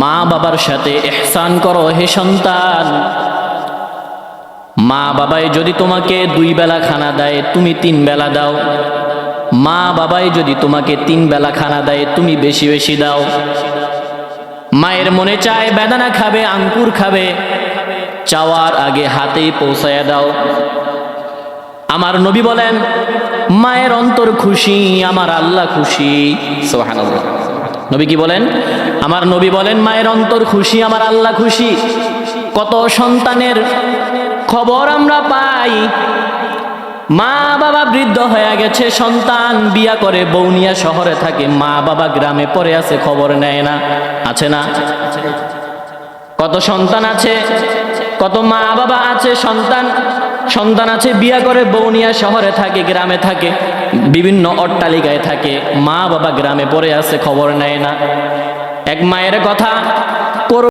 মা বাবার সাথে এহসান করো হে সন্তান। মা বাবাই যদি তোমাকে দুই বেলা খানা দেয়, তুমি তিন বেলা দাও। মা বাবাই যদি তোমাকে তিন বেলা খানা দেয়, তুমি বেশি বেশি দাও। মায়ের মনে চায়, বেদানা খাবে, আঙ্কুর খাবে। চাওয়ার আগে হাতেই পৌঁছায় দাও। আমার নবী বলেন, মায়ের অন্তর খুশি, আমার আল্লাহ খুশি। সুবহানাল্লাহ। নবী কি বলেন? আমার নবী বলেন, মায়ের অন্তর খুশি, আমার আল্লাহ খুশি। কত সন্তানের খবর আমরা পাই। মা বাবা বৃদ্ধ হয়ে গেছে, সন্তান বিয়া করে বৌনিয়া শহরে থাকে। মা বাবা গ্রামে পড়ে আছে, খবর নেয় না, আছে না। কত সন্তান আছে, কত মা বাবা আছে, সন্তান সন্তান আছে, বিয়া করে বৌনিয়া শহরে থাকে, গ্রামে থাকে, বিভিন্ন অট্টালিকায় থাকে। মা বাবা গ্রামে পড়ে আছে, খবর নেয় না। এক মায়ের কথা